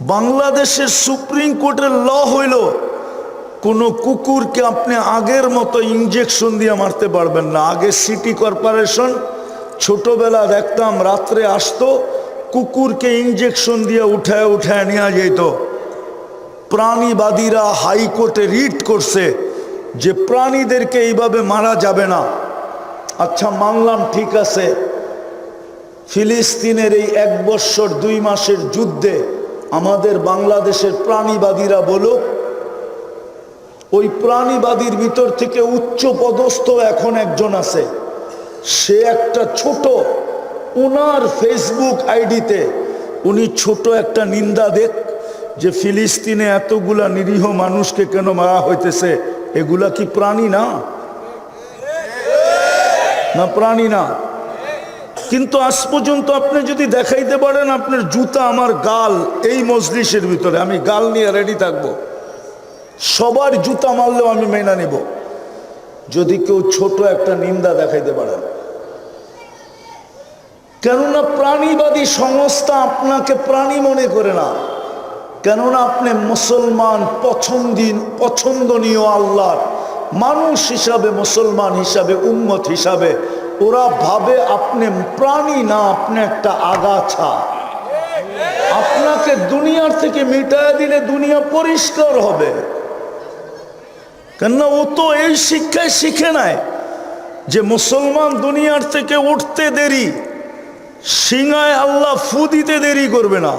বাংলাদেশের সুপ্রিম কোর্টের ল হইল, কোনো কুকুরকে আপনি আগের মতো ইঞ্জেকশন দিয়ে মারতে পারবেন না। আগে সিটি কর্পোরেশন ছোটবেলা দেখতাম, রাত্রে আসতো, কুকুরকে ইঞ্জেকশন দিয়ে উঠায় উঠায় নেওয়া যেত প্রাণীবাদীরা হাইকোর্টে রিট করছে যে প্রাণীদেরকে এইভাবে মারা যাবে না। আচ্ছা মানলাম ঠিক আছে। ফিলিস্তিনের এই এক বৎসর দুই মাসের যুদ্ধে আমাদের বাংলাদেশের প্রাণীবাদীরা বলুক, ওই প্রাণীবাদীর ভিতর থেকে উচ্চ পদস্থ এখন একজন আছে। সে একটা ছোট ওনার ফেসবুক আইডিতে উনি ছোট একটা নিন্দা দেখ যে ফিলিস্তিনে এতগুলা নিরীহ মানুষকে কেন মারা হইতেছে? এগুলা কি প্রাণী না? না প্রাণী না। কিন্তু আজ পর্যন্ত আপনি যদি দেখাইতে পারেন, আপনার জুতা আমার গাল এই মজলিসের ভিতরে। আমি গাল নিয়ে রেডি থাকব। সবার জুতা মারলেও আমি মেনা নিব। যদি কেউ ছোট একটা নিন্দা দেখাইতে পারেন কেননা প্রাণীবাদী সংস্থা আপনাকে প্রাণী মনে করে না। কেননা আপনি মুসলমান, পছন্দি, পছন্দনীয় আল্লাহর মানুষ হিসাবে, মুসলমান হিসাবে, উম্মত হিসাবে ওরা ভাবে আপনি প্রাণী না, আপনি একটা আগাছা। আপনাকে দুনিয়ার থেকে মিটায় দিলে দুনিয়া পরিষ্কার হবে। কেননা ও তো এই শিক্ষায় শিখে নাই যে মুসলমান দুনিয়ার থেকে উঠতে দেরি সিঙায় আল্লাহ ফু দিতে দেরি করবে না।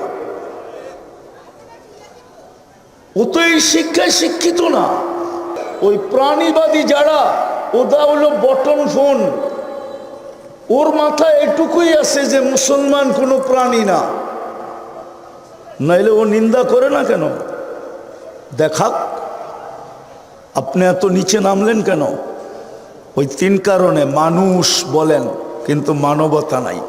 ও তো এই শিক্ষায় শিক্ষিত না। ওই প্রাণীবাদী যারা ওটা হলো বটন ফোন। ওর মাথায় এটুকুই আছে যে মুসলমান কোনো প্রাণী না। নাইলে ও নিন্দা করে না কেন? দেখাক, আপনি এত নিচে নামলেন কেন? ওই তিন কারণে মানুষ বলেন, কিন্তু মানবতা নাই।